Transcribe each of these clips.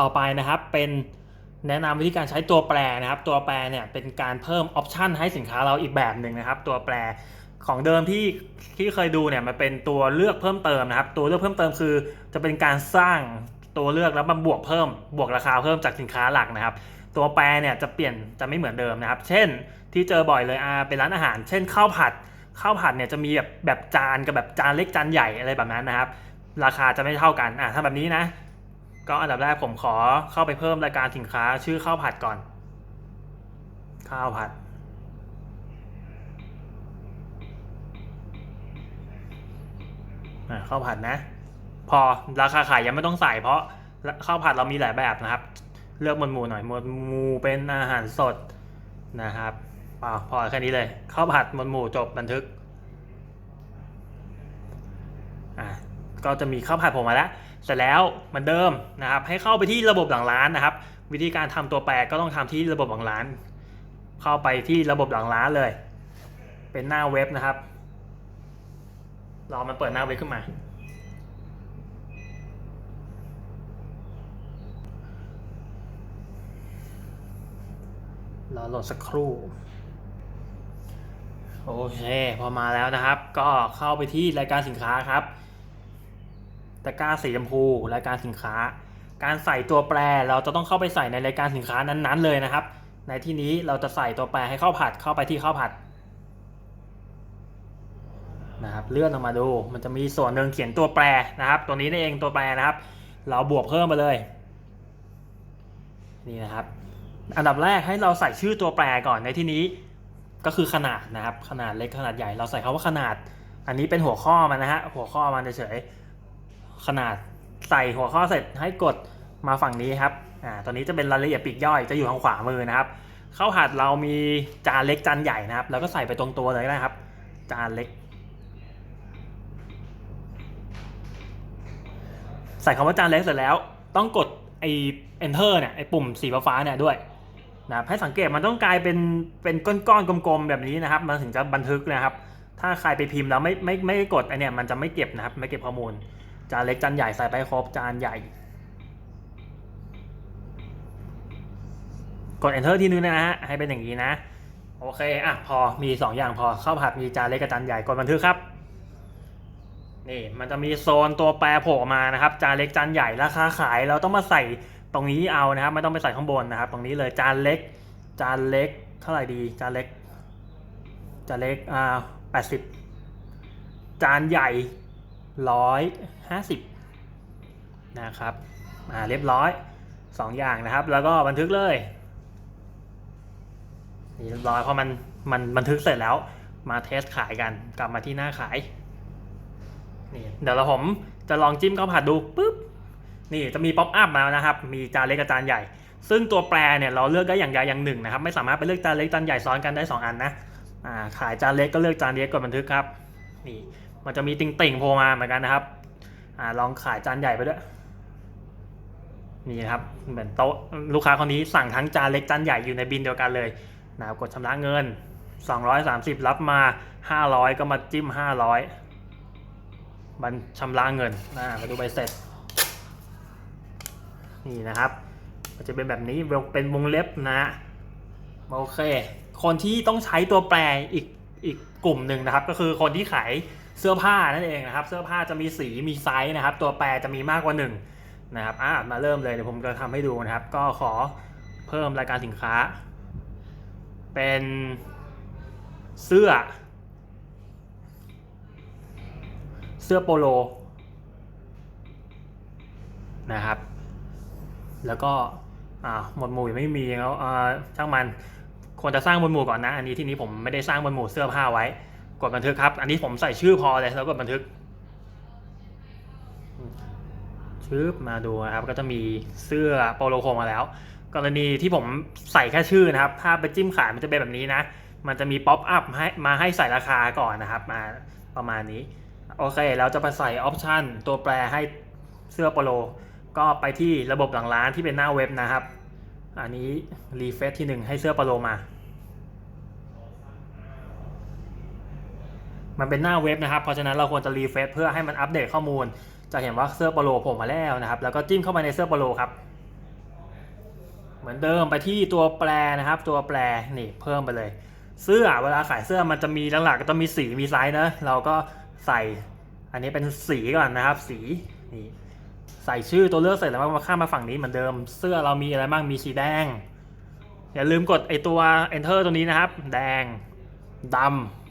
ต่อไปนะครับเป็นแนะนำวิธีการใช้ตัวแปรนะครับ ตัวแปรเนี่ยเป็นการเพิ่มออปชันให้สินค้าเราอีกแบบหนึ่งนะครับ ตัวแปรของเดิมที่ที่เคยดูเนี่ยมันเป็นตัวเลือกเพิ่มเติมนะครับ ตัวเลือกเพิ่มเติมคือ จะเป็นการสร้างตัวเลือกแล้วมาบวกเพิ่ม บวกราคาเพิ่มจากสินค้าหลักนะครับ ตัวแปรเนี่ยจะเปลี่ยนจะไม่เหมือนเดิมนะครับ เช่นที่เจอบ่อยเลยอาเป็นร้านอาหาร เช่นข้าวผัดข้าวผัดเนี่ยจะมีแบบแบบจานกับแบบจานเล็กจานใหญ่อะไรแบบนั้นนะครับ ราคาจะไม่เท่ากันอะถ้าแบบนี้นะ ก็อันดับแรกผมขอเข้าไปเพิ่มรายการสินค้าชื่อข้าวผัดก่อน ข้าวผัดอะข้าวผัดนะ พอราคาขายยังไม่ต้องใส่เพราะข้าวผัดเรามีหลายแบบนะครับ เลือกหมวดหมู่หน่อยหมวดหมู่เป็นอาหารสดนะครับเปล่าพอแค่นี้เลยข้าวผัดหมวดหมู่จบบันทึกอะก็จะมีข้าวผัดผมมาแล้ว เสร็จแล้วเหมือนเดิมนะครับ ให้เข้าไปที่ระบบหลังร้านนะครับ วิธีการทำตัวแปรก็ต้องทำที่ระบบหลังร้าน เข้าไปที่ระบบหลังร้านเลย เป็นหน้าเว็บนะครับรอมันเปิดหน้าเว็บขึ้นมา รอโหลดสักครู่ โอเค พอมาแล้วนะครับ ก็เข้าไปที่รายการสินค้าครับ ตะกร้าสีชมพูรายการสินค้า การใส่ตัวแปรเราจะต้องเข้าไปใส่ในรายการสินค้านั้นๆเลยนะครับ ในที่นี้เราจะใส่ตัวแปรให้เข้าผัดเข้าไปที่เข้าผัดนะครับเลื่อนออกมาดูมันจะมีส่วนหนึ่งเขียนตัวแปรนะครับ ตัวนี้นี่เองตัวแปรนะครับ เราบวกเพิ่มไปเลย นี่นะครับ อันดับแรกให้เราใส่ชื่อตัวแปรก่อนในที่นี้ก็คือขนาดนะครับ ขนาดเล็กขนาดใหญ่เราใส่คาว่าขนาด อันนี้เป็นหัวข้อมันนะฮะหัวข้อมันเฉย ขนาดใส่หัวข้อเสร็จให้กดมาฝั่งนี้ครับอ่าตอนนี้จะเป็นรายละเอียดปีกย่อยจะอยู่ทางขวามือนะครับ เข้าวผัดเรามีจานเล็กจานใหญ่นะครับ แล้วก็ใส่ไปตรงตัวเลยนะครับ จานเล็ก ใส่คำว่าจานเล็กเสร็จแล้ว ต้องกดไอ้ enter เนี่ยไอ้ปุ่มสีฟ้าเนี่ยด้วยนะครับให้สังเกตมันต้องกลายเป็นเป็นก้อนๆกลมๆแบบนี้นะครับ มันถึงจะบันทึกนะครับ ถ้าใครไปพิมพ์แล้วไม่ไม่ไม่กดไอเนี่ยมันจะไม่เก็บนะครับ ไม่เก็บข้อมูล จานเล็กจานใหญ่ใส่ไปครบจานใหญ่ กด enter ทีนึงนะฮะให้เป็นอย่างนี้นะ โอเคอะพอมี 2 อย่างพอข้าวผัดมีจานเล็กกับจานใหญ่กดบันทึกครับนี่มันจะมีโซนตัวแปรโผล่มานะครับ จานเล็กจานใหญ่ราคาขายเราต้องมาใส่ตรงนี้เอานะครับ ไม่ต้องไปใส่ข้างบนนะครับ ตรงนี้เลยจานเล็ก จานเล็กเท่าไหร่ดีจานเล็กจานเล็กอ่าแปดสิบจานใหญ่ ร้อยห้าสิบนะครับอ่าเรียบร้อยสองอย่างนะครับ แล้วก็บันทึกเลยนี่เรียบร้อยพอมันมันบันทึกเสร็จแล้วมาเทสขายกันกลับมาที่หน้าขายนี่เดี๋ยวเราผมจะลองจิ้มข้าวผัดดูปุ๊บนี่จะมีป๊อปอัพมานะครับ มีจานเล็กกับจานใหญ่ ซึ่งตัวแปรเนี่ยเราเลือกได้อย่างใดอย่างหนึ่งนะครับ ไม่สามารถไปเลือกจานเล็กจานใหญ่ซ้อนกันได้ 2 อันนะอ่าขายจานเล็กก็เลือกจานเล็กกดบันทึกครับนี่ มันจะมีติ่งๆโผล่มาเหมือนกันนะครับอ่าลองขายจานใหญ่ไปด้วยนี่ครับเหมือนโต๊ะลูกค้าคนนี้สั่งทั้งจานเล็กจานใหญ่อยู่ในบินเดียวกันเลยนะครับกดชำระเงิน 230 รับมา 500 ก็มาจิ้ม 500 บันชำระเงินนะมาดูใบเสร็จ นี่นะครับมันจะเป็นแบบนี้เป็นวงเล็บนะฮะโอเค คนที่ต้องใช้ตัวแปรอีกอีกกลุ่มหนึ่งนะครับ ก็คือคนที่ขาย เสื้อผ้านั่นเองนะครับ เสื้อผ้าจะมีสีมีไซส์นะครับ ตัวแปรจะมีมากกว่าหนึ่งนะครับอะมาเริ่มเลยเดี๋ยวผมจะทำให้ดูนะครับ ก็ขอเพิ่มรายการสินค้า เป็นเสื้อ เสื้อโปโลนะครับ แล้วก็อ่าหมวดหมู่ไม่มีแล้วอ่าช่างมันควรจะสร้างหมวดหมู่ก่อนนะ อันนี้ที่นี้ผมไม่ได้สร้างหมวดหมู่เสื้อผ้าไว้ กดบันทึกครับ อันนี้ผมใส่ชื่อพอเลยแล้วกดบันทึกชืบมาดูนะครับ ก็จะมีเสื้อโปโลโคมาแล้ว กรณีที่ผมใส่แค่ชื่อนะครับ ถ้าไปจิ้มขายมันจะเป็นแบบนี้นะ มันจะมีป๊อปอัพให้มาให้ใส่ราคาก่อนนะครับ มาประมาณนี้ โอเค เราจะไปใส่ออปชันตัวแปรให้เสื้อโปโล ก็ไปที่ระบบหลังร้านที่เป็นหน้าเว็บนะครับ อันนี้รีเฟซที่หนึ่งให้เสื้อโปโลมา มันเป็นหน้าเว็บนะครับ เพราะฉะนั้นเราควรจะรีเฟซเพื่อให้มันอัปเดตข้อมูล จะเห็นว่าเสื้อโปโลโผล่มาแล้วนะครับ แล้วก็จิ้มเข้าไปในเสื้อโปโลครับ เหมือนเดิมไปที่ตัวแปรนะครับ ตัวแปรนี่เพิ่มไปเลย เสื้อเวลาขายเสื้อมันจะมีหลักๆก็ต้องมีสีมีไซส์นะ เราก็ใส่อันนี้เป็นสีก่อนนะครับ สีนี่ใส่ชื่อตัวเลือกเสร็จแล้วมาข้ามมาฝั่งนี้เหมือนเดิม เสื้อเรามีอะไรบ้างมีสีแดง อย่าลืมกดไอตัว enter ตัวนี้นะครับ แดงดำ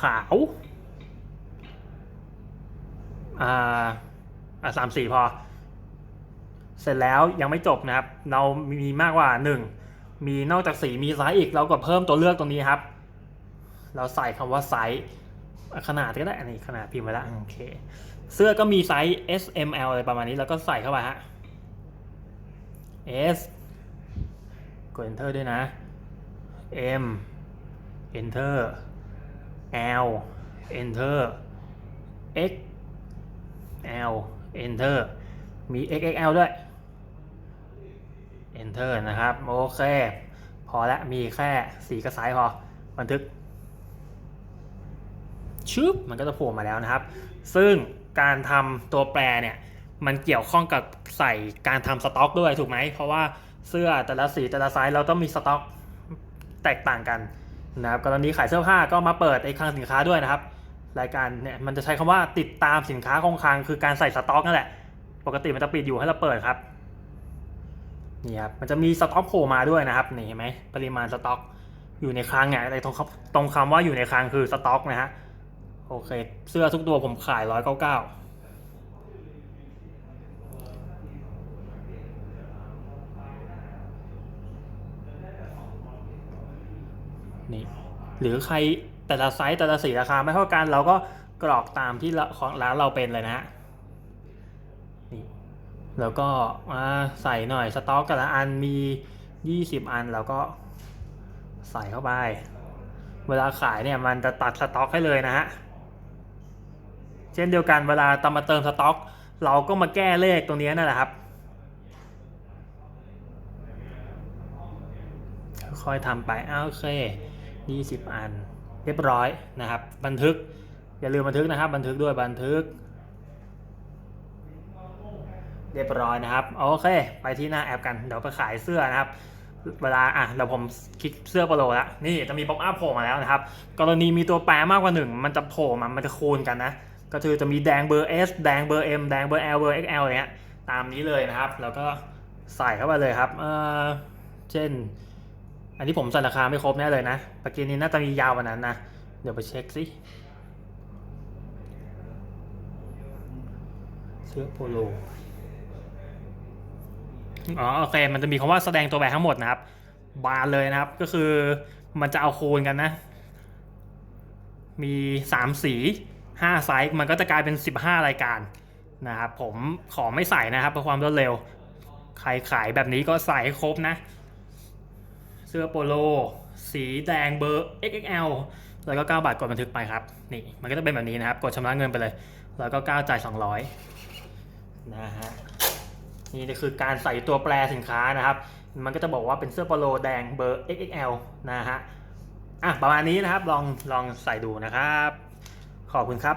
ขาวอ่าอ่าสามสี่พอ เสร็จแล้วยังไม่จบนะครับ เรามีมากกว่าหนึ่งมีนอกจากสีมีไซส์อีกเราก็เพิ่มตัวเลือกตรงนี้ครับ เราใส่คำว่าไซส์อะขนาดก็ได้อันนี้ขนาดพิมพ์ไว้แล้วโอเคเสื้อก็มีไซส์ S M L อะไรประมาณนี้แล้วก็ใส่เข้าไปฮะ S กด enter ด้วยนะ M enter L enter X L enter มี XXL ด้วย enter นะครับ โอเค พอล้วมีแค่สีกระสายพอ บันทึกชึบมันก็จะโผล่มาแล้วนะครับ ซึ่งการทำตัวแปรเนี่ยมันเกี่ยวข้องกับใส่การทำสต็อกด้วยถูกไหม เพราะว่าเสื้อแต่ละสีแต่ละไซส์เราต้องมีสต็อกแตกต่างกัน นะครับกรณีขายเสื้อผ้าก็มาเปิดไอ้คลังสินค้าด้วยนะครับ รายการเนี่ยมันจะใช้คำว่าติดตามสินค้าคงคลังคือการใส่สต็อกนั่นแหละ ปกติมันจะปิดอยู่ให้เราเปิดครับนี่ครับมันจะมีสต็อกโผล่มาด้วยนะครับนี่เห็นไหมปริมาณสต็อก อยู่ในคลังเนี่ยไอ้ตรงตรงคำว่าอยู่ในคลังคือสต็อกนะฮะโอเค เสื้อทุกตัวผมขายร้อยเก้าเก้า นี่หรือใครแต่ละไซส์แต่ละสีราคาไม่เท่ากัน เราก็กรอกตามที่ของร้านเราเป็นเลยนะฮะนี่แล้วก็มาใส่หน่อยสต็อกแต่ละอันมี 20 อันเราก็ใส่เข้าไป เวลาขายเนี่ยมันจะตัดสต็อกให้เลยนะฮะเช่นเดียวกันเวลาตามาเติมสต็อก เราก็มาแก้เลขตรงนี้นั่นแหละครับค่อยทำไปอ้าวโอเค 20 อัน เรียบร้อยนะครับ บันทึกอย่าลืมบันทึกนะครับ บันทึกด้วยบันทึก เรียบร้อยนะครับโอเคไปที่หน้าแอปกันเดี๋ยวไปขายเสื้อนะครับเวลาอะเดี๋ยวผมคลิกเสื้อโปโลแล้วนี่จะมีป๊อปอัพโผล่มาแล้วนะครับ กรณีมีตัวแปรมากกว่าหนึ่งมันจะโผล่มามันจะคูณกันนะ ก็คือจะมีแดงเบอร์ S แดงเบอร์ M แดงเบอร์ L เบอร์ XL เนี้ยตามนี้เลยนะครับ แล้วก็ใส่เข้าไปเลยครับเออเช่น อันนี้ผมใส่ราคาไม่ครบแน่เลยนะปากกีนี้น่าจะมียาวกว่านั้นนะ เดี๋ยวไปเช็คสิเสื้อโปโลอ๋อโอเค มันจะมีคำว่าแสดงตัวแบบทั้งหมดนะครับ บานเลยนะครับ ก็คือมันจะเอาคูณกันนะ มี 3 สี 5 ไซส์ มันก็จะกลายเป็น 15 รายการนะครับ ผมขอไม่ใส่นะครับเพื่อความรวดเร็ว ใครขายแบบนี้ก็ใส่ให้ครบนะ สื้อโปโล สีแดงเบอร์ XXL แล้วก็ 9 บาทกดบันทึกไปครับ นี่ มันก็จะเป็นแบบนี้นะครับ กดชำระเงินไปเลย แล้วก็ 9 จ่าย 200 นะฮะ นี่คือการใส่ตัวแปรสินค้านะครับ มันก็จะบอกว่าเป็นเสื้อโปโลแดงเบอร์ XXL นะฮะ อะ ประมาณนี้นะครับ ลอง ลองใส่ดูนะครับ ขอบคุณครับ